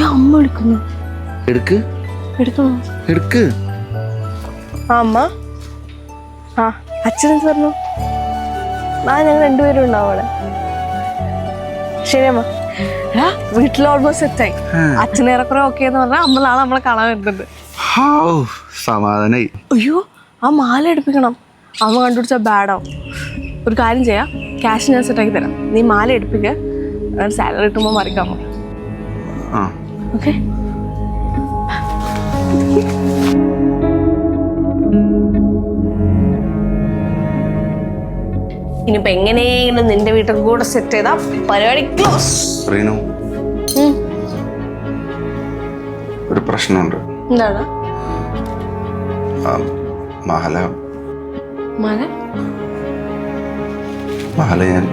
അമ്മ വിളിക്കുന്നു എടുക്ക്. എടുക്കണോ എടുക്ക്. ആ അമ്മ. ആ അച്ഛൻ പറഞ്ഞു? ആ ഞങ്ങൾ രണ്ടുപേരും ഉണ്ടാവും അവിടെ. ശരി അമ്മ. എടാ വീട്ടിൽ ഓൾമോസ്റ്റ് സെറ്റായി അച്ഛൻ ഏറെക്കുറെ ഓക്കെ എന്ന് പറഞ്ഞാൽ അമ്മ നാളെ നമ്മളെ കാണാൻ വരുന്നുണ്ട്. ഹാവ് സമാധാനായി. അയ്യോ ആ മാല എടുപ്പിക്കണം. അമ്മ കണ്ടുപിടിച്ചാൽ ബാഡാവും ഒരു കാര്യം ചെയ്യാം. ക്യാഷ് ഞാൻ സെറ്റാക്കി തരാം. നീ മാല എടുപ്പിക്കുക സാലറി കിട്ടുമ്പോൾ മറിക്കാമോ ആ. ഓക്കെ ഇനിയിപ്പോ എങ്ങനെയെങ്കിലും നിന്റെ വീട്ടിൽ കൂടെ സെറ്റ് ചെയ്താ പരിപാടി ക്ലോസ് റീനു. ഒരു പ്രശ്നമുണ്ട്. എന്താണ്? ആ, മഹല. മല മഹല ഞാൻ